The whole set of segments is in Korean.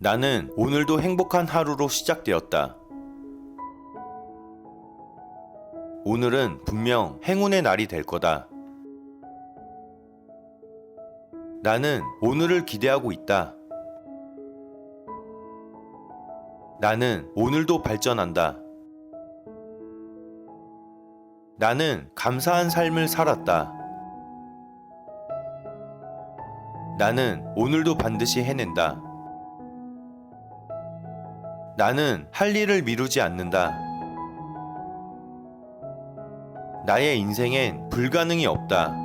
나는 오늘도 행복한 하루로 시작되었다. 오늘은 분명 행운의 날이 될 거다. 나는 오늘을 기대하고 있다. 나는 오늘도 발전한다. 나는 감사한 삶을 살았다. 나는 오늘도 반드시 해낸다. 나는 할 일을 미루지 않는다. 나의 인생엔 불가능이 없다.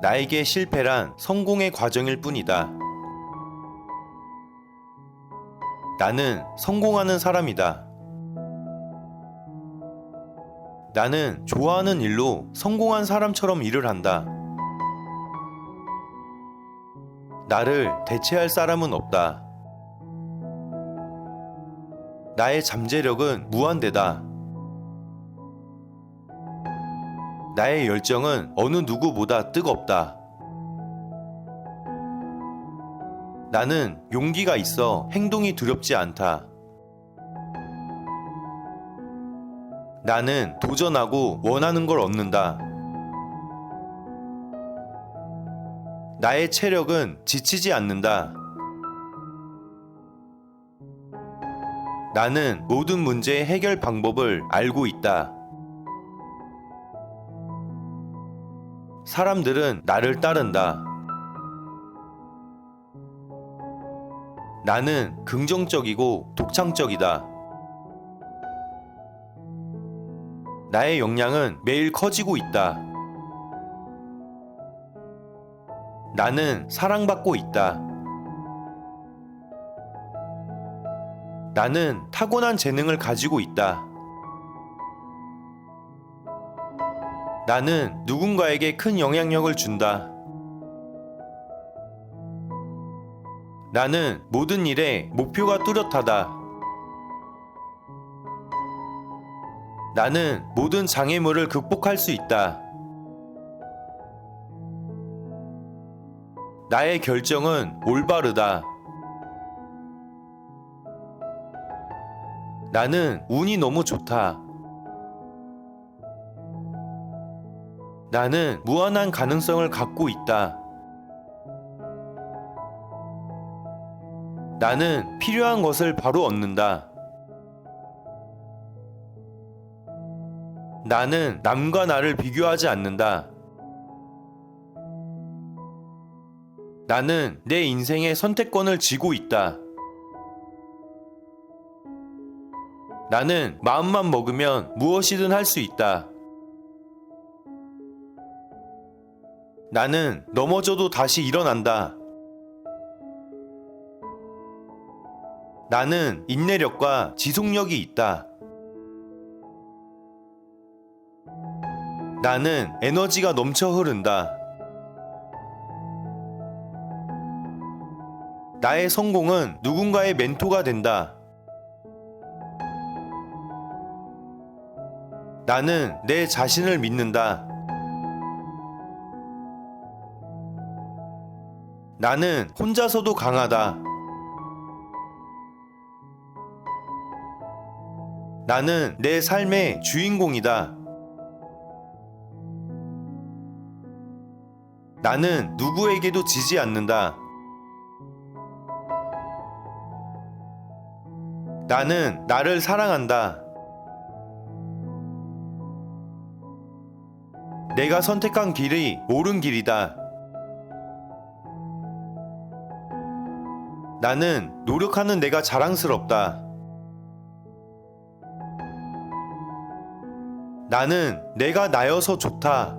나에게 실패란 성공의 과정일 뿐이다. 나는 성공하는 사람이다. 나는 좋아하는 일로 성공한 사람처럼 일을 한다. 나를 대체할 사람은 없다. 나의 잠재력은 무한대다. 나의 열정은 어느 누구보다 뜨겁다. 나는 용기가 있어 행동이 두렵지 않다. 나는 도전하고 원하는 걸 얻는다. 나의 체력은 지치지 않는다. 나는 모든 문제의 해결 방법을 알고 있다. 사람들은 나를 따른다. 나는 긍정적이고 독창적이다. 나의 역량은 매일 커지고 있다. 나는 사랑받고 있다. 나는 타고난 재능을 가지고 있다. 나는 누군가에게 큰 영향력을 준다. 나는 모든 일에 목표가 뚜렷하다. 나는 모든 장애물을 극복할 수 있다. 나의 결정은 올바르다. 나는 운이 너무 좋다. 나는 무한한 가능성을 갖고 있다. 나는 필요한 것을 바로 얻는다. 나는 남과 나를 비교하지 않는다. 나는 내 인생의 선택권을 쥐고 있다. 나는 마음만 먹으면 무엇이든 할 수 있다. 나는 넘어져도 다시 일어난다. 나는 인내력과 지속력이 있다. 나는 에너지가 넘쳐 흐른다. 나의 성공은 누군가의 멘토가 된다. 나는 내 자신을 믿는다. 나는 혼자서도 강하다. 나는 내 삶의 주인공이다. 나는 누구에게도 지지 않는다. 나는 나를 사랑한다. 내가 선택한 길이 옳은 길이다. 나는 노력하는 내가 자랑스럽다. 나는 내가 나여서 좋다.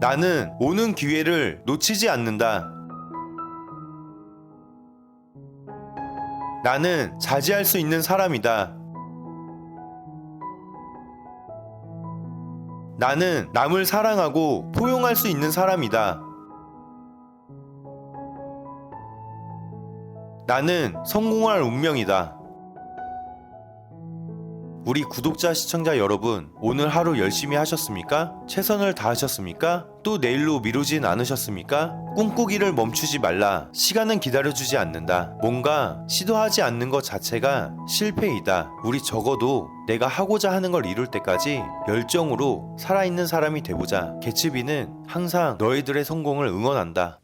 나는 오는 기회를 놓치지 않는다. 나는 자제할 수 있는 사람이다. 나는 남을 사랑하고 포용할 수 있는 사람이다. 나는 성공할 운명이다. 우리 구독자 시청자 여러분, 오늘 하루 열심히 하셨습니까? 최선을 다하셨습니까? 또또 내일로 미루진 않으셨습니까? 꿈꾸기를 멈추지 말라. 시간은 기다려주지 않는다. 뭔가 시도하지 않는 것 자체가 실패이다. 우리 적어도 내가 하고자 하는 걸 이룰 때까지 열정으로 살아있는 사람이 돼보자. 개츠비는 항상 너희들의 성공을 응원한다.